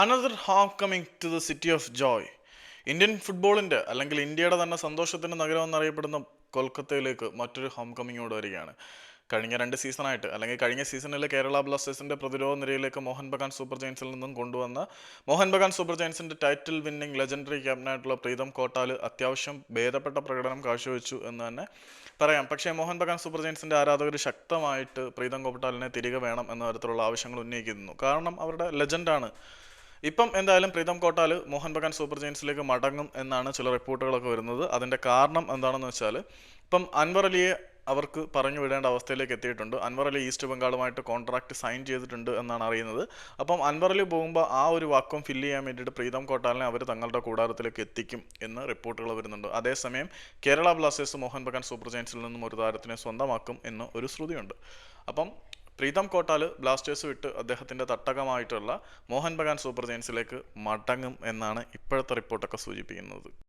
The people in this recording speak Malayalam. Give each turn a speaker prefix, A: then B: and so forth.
A: Another home coming to the city of joy Indian ഫുട്ബോളിന്റെ അല്ലെങ്കിൽ ഇന്ത്യയുടെ തന്നെ സന്തോഷത്തിന്റെ നഗരം എന്നറിയപ്പെടുന്ന കൊൽക്കത്തയിലേക്ക് മറ്റൊരു ഹോം കമ്മിങ്ങോട് വരികയാണ്. കഴിഞ്ഞ രണ്ട് സീസണായിട്ട് അല്ലെങ്കിൽ കഴിഞ്ഞ സീസണിൽ കേരള ബ്ലാസ്റ്റേഴ്സിന്റെ പ്രതിരോധ നിരയിലേക്ക് മോഹൻ ബഗാൻ സൂപ്പർ ജയൻസിൽ നിന്നും കൊണ്ടുവന്ന മോഹൻ ബഗാൻ സൂപ്പർ ജയൻസിന്റെ ടൈറ്റിൽ വിന്നിംഗ് ലെജൻഡറി ക്യാപ്റ്റനായിട്ടുള്ള പ്രീതം കോട്ടാൽ അത്യാവശ്യം ഭേദപ്പെട്ട പ്രകടനം കാഴ്ചവെച്ചു എന്ന് തന്നെ പറയാം. പക്ഷേ മോഹൻ ബഗാൻ സൂപ്പർ ജയൻസിന്റെ ആരാധകർ ശക്തമായിട്ട് പ്രീതം കോട്ടാലിനെ തിരികെ വേണം എന്ന തരത്തിലുള്ള ആവശ്യങ്ങൾ ഉന്നയിക്കുന്നു. കാരണം അവരുടെ ലെജൻഡാണ് ഇപ്പം എന്തായാലും പ്രീതം കോട്ടാൽ മോഹൻ ബഗാൻ സൂപ്പർ ജയൻസിലേക്ക് മടങ്ങും എന്നാണ് ചില റിപ്പോർട്ടുകളൊക്കെ വരുന്നത്. അതിന്റെ കാരണം എന്താണെന്ന് വെച്ചാൽ ഇപ്പം അൻവർ അലിയെ അവർക്ക് പറഞ്ഞു വിടേണ്ട അവസ്ഥയിലേക്ക് എത്തിയിട്ടുണ്ട്. അൻവർ അലി ഈസ്റ്റ് ബംഗാളുമായിട്ട് കോൺട്രാക്ട് സൈൻ ചെയ്തിട്ടുണ്ട് എന്നാണ് അറിയുന്നത്. അപ്പം അൻവർ അലി പോകുമ്പോൾ ആ ഒരു വാക്വം ഫില്ല് ചെയ്യാൻ വേണ്ടിയിട്ട് പ്രീതം കോട്ടാലിനെ അവർ തങ്ങളുടെ കൂടാരത്തിലേക്ക് എത്തിക്കും എന്ന് റിപ്പോർട്ടുകൾ വരുന്നുണ്ട്. അതേസമയം കേരള ബ്ലാസ്റ്റേഴ്സ് മോഹൻ ബഗാൻ സൂപ്പർ ജയൻസിൽ നിന്നും ഒരു താരത്തിനെ സ്വന്തമാക്കും എന്ന് ഒരു ശ്രുതിയുണ്ട്. അപ്പം പ്രീതം കോട്ടാൽ ബ്ലാസ്റ്റേഴ്സ് വിട്ട് അദ്ദേഹത്തിന്റെ തട്ടകമായിട്ടുള്ള മോഹൻ ബഗാൻ സൂപ്പർ ജയൻസിലേക്ക് മടങ്ങും എന്നാണ് ഇപ്പോഴത്തെ റിപ്പോർട്ടൊക്കെ സൂചിപ്പിക്കുന്നത്.